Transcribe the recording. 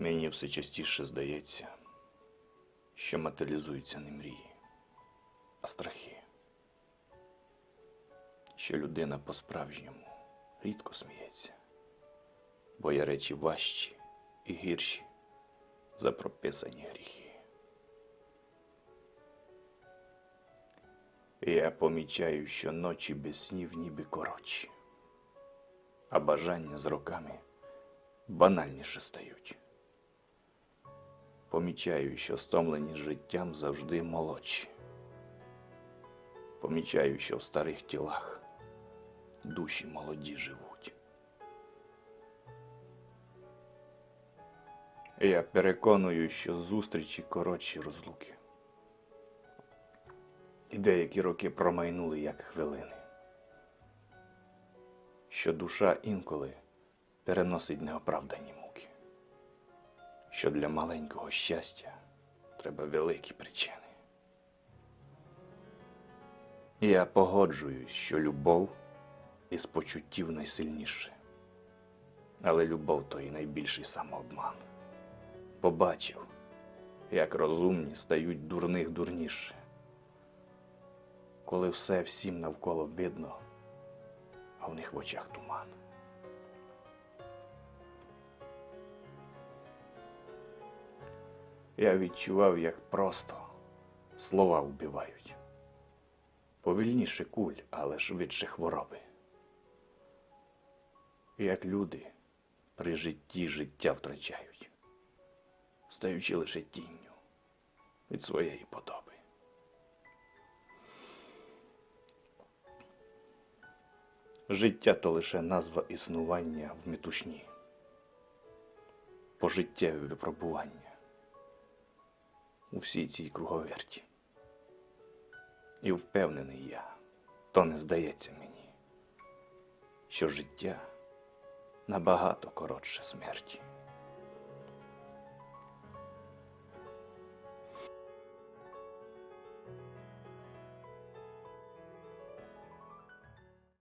Мені все частіше здається, що матеріалізуються не мрії, а страхи. Що людина по-справжньому рідко сміється, бо є речі важчі і гірші за прописані гріхи. Я помічаю, що ночі без снів ніби коротші, а бажання з роками банальніше стають. Помічаю, що стомлені життям завжди молодші. Помічаю, що в старих тілах душі молоді живуть. Я переконую, що зустрічі коротші розлуки. І деякі роки промайнули як хвилини. Що душа інколи переносить неоправдані муки. Що для маленького щастя треба великі причини. Я погоджуюсь, що любов із почуттів найсильніше. Але любов то і найбільший самообман. Побачив, як розумні стають дурних дурніше коли все всім навколо видно, а в них в очах туман. Я відчував, як просто слова вбивають. Повільніше куль, але швидше хвороби. Як люди при житті життя втрачають, стаючи лише тінню від своєї подоби. Життя то лише назва існування в метушні, пожиттєве випробування у всій цій круговерті. І впевнений я, то не здається мені, що життя набагато коротше смерті.